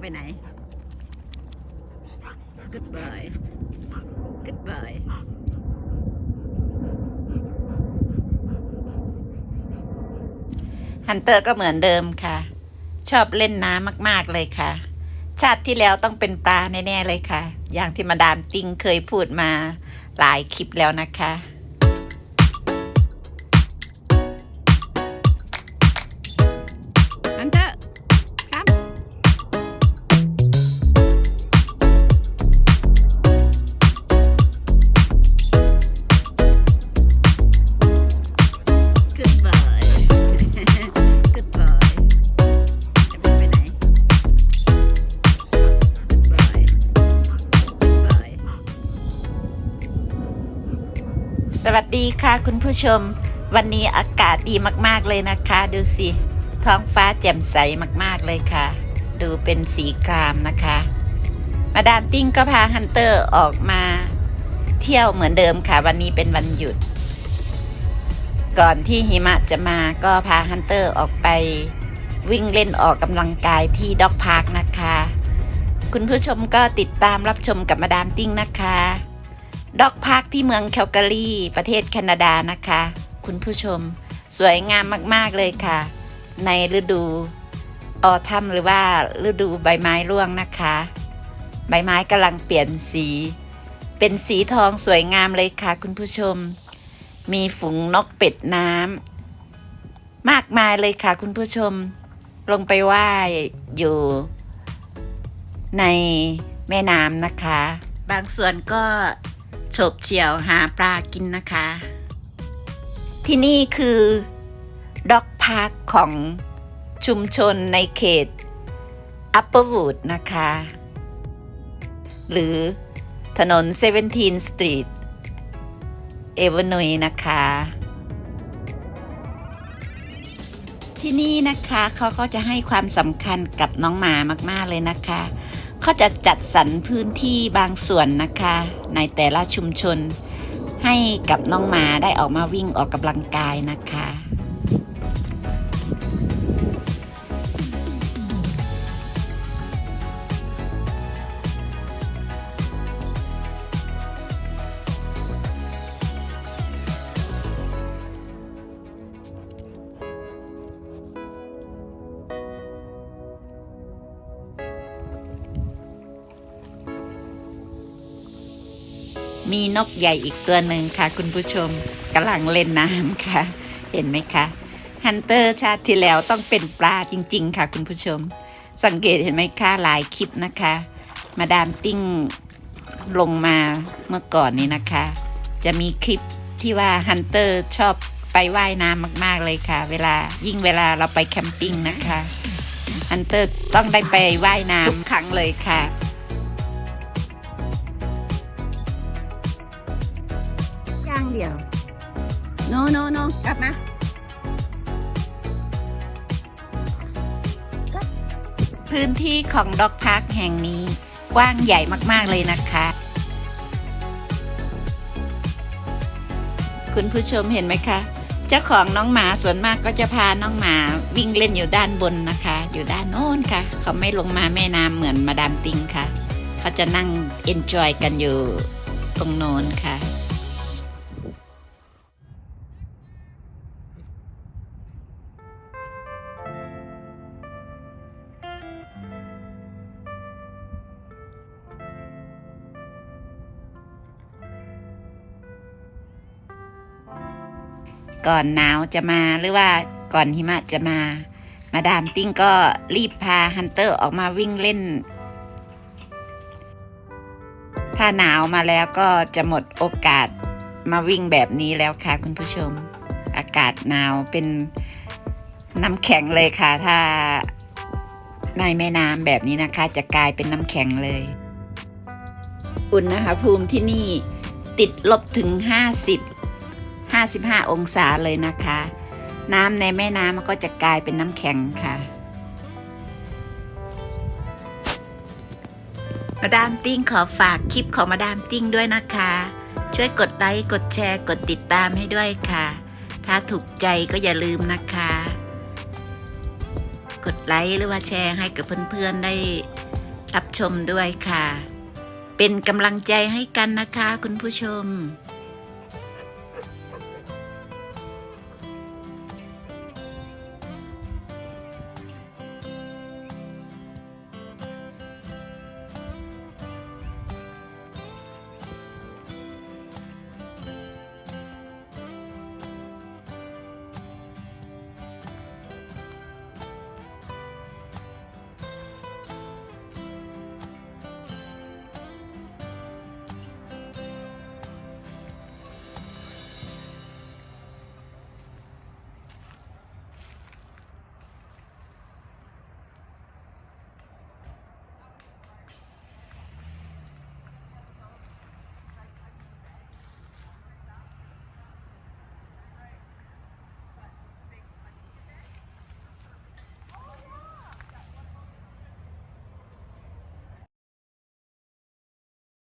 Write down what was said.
ไปไหน goodbye goodbye ฮันเตอร์ก็เหมือนเดิมค่ะ ชอบเล่นน้ำมาก ๆ เลยค่ะ ชาติที่แล้วต้องเป็นปลาแน่ ๆ เลยค่ะ อย่างที่มาดามติงเคยพูดมาหลายคลิปแล้วนะคะ วัสดีค่ะคุณผู้ชม วันนี้อากาศดีมากๆเลยนะคะ ดูสิ ท้องฟ้าแจ่มใสมากๆเลยค่ะ ดูเป็นสีครามนะคะ มาดามติ้งก็พาฮันเตอร์ออกมา เที่ยวเหมือนเดิมค่ะ วันนี้เป็นวันหยุด ก่อนที่หิมะจะมาก็พาฮันเตอร์ออกไป วิ่งเล่นออกกำลังกายที่ด็อกพาร์คนะคะ คุณผู้ชมก็ติดตามรับชมกับมาดามติ้งนะคะ ด็อกพาร์คที่เมืองแคลการีประเทศแคนาดานะคะ คุณผู้ชม สวยงามมาก ๆ เลยค่ะ ในฤดูออทัมหรือว่าฤดูใบไม้ร่วงนะคะ ใบไม้กำลังเปลี่ยนสี เป็นสีทองสวยงามเลยค่ะ คุณผู้ชม มีฝูงนกเป็ดน้ำมากมายเลยค่ะ คุณผู้ชม ลงไปไหว้อยู่ในแม่น้ำนะคะ บางส่วนก็ โฉบเฉี่ยวหาปลากินนะคะ ที่นี่คือด็อกพาร์คของชุมชนในเขต Upperwood นะคะ หรือถนน 17 Street เอเวอร์นุยนะคะ ที่นี่นะคะเขาก็จะให้ความสำคัญกับน้องหมามาก ๆ เลยนะคะ เขาจะจัดสรรพื้นที่บางส่วนนะคะ ในแต่ละชุมชน ให้กับน้องหมาได้ออกมาวิ่งออกกำลังกายนะคะ มีนกใหญ่อีกตัวหนึ่งค่ะ คุณผู้ชมกำลังเล่นน้ำค่ะ เห็นไหมคะฮันเตอร์ชาติที่แล้วต้องเป็นปลาจริง ๆ ค่ะ คุณผู้ชม สังเกตเห็นไหมคะหลายคลิปนะคะ มาดามติ้งลงมาเมื่อก่อนนี้นะคะ จะมีคลิปที่ว่าฮันเตอร์ชอบไปว่ายน้ำมาก ๆ เลยค่ะ เวลายิ่งเวลาเราไปแคมปิ้งนะคะฮันเตอร์ต้องได้ไปว่ายน้ำทุกครั้งเลยค่ะ เดียว no no no กลับมาพื้นที่ของด็อกพาร์คแห่งนี้กว้างใหญ่มาก ๆ เลยนะคะ คุณผู้ชมเห็นไหมคะ เจ้าของน้องหมาส่วนมากก็จะพาน้องหมาวิ่งเล่นอยู่ด้านบนนะคะ อยู่ด้านโน้นค่ะ เขาไม่ลงมาแม่น้ำเหมือนมาดามติงค่ะ เขาจะนั่งเอนจอยกันอยู่ตรงโน้นค่ะ ก่อนหนาวจะมาหรือว่าก่อนหิมะจะมา มาดามติ้งก็รีบพาฮันเตอร์ออกมาวิ่งเล่น ถ้าหนาวมาแล้วก็จะหมดโอกาสมาวิ่งแบบนี้แล้วค่ะคุณผู้ชม อากาศหนาวเป็นน้ำแข็งเลยค่ะ ถ้าในแม่น้ำแบบนี้นะคะ จะกลายเป็นน้ำแข็งเลย อุณหภูมิที่นี่ติดลบถึง 50 55 องศาเลยนะคะ น้ำในแม่น้ำมันก็จะกลายเป็นน้ำแข็งค่ะมาดามติ้งขอฝากคลิปของมาดามติ้งด้วยนะคะ ช่วยกดไลค์กดแชร์กดติดตามให้ด้วยค่ะ ถ้าถูกใจก็อย่าลืมนะคะ กดไลค์หรือว่าแชร์ให้กับเพื่อนๆได้รับชมด้วยค่ะ เป็นกำลังใจให้กันนะคะคุณผู้ชม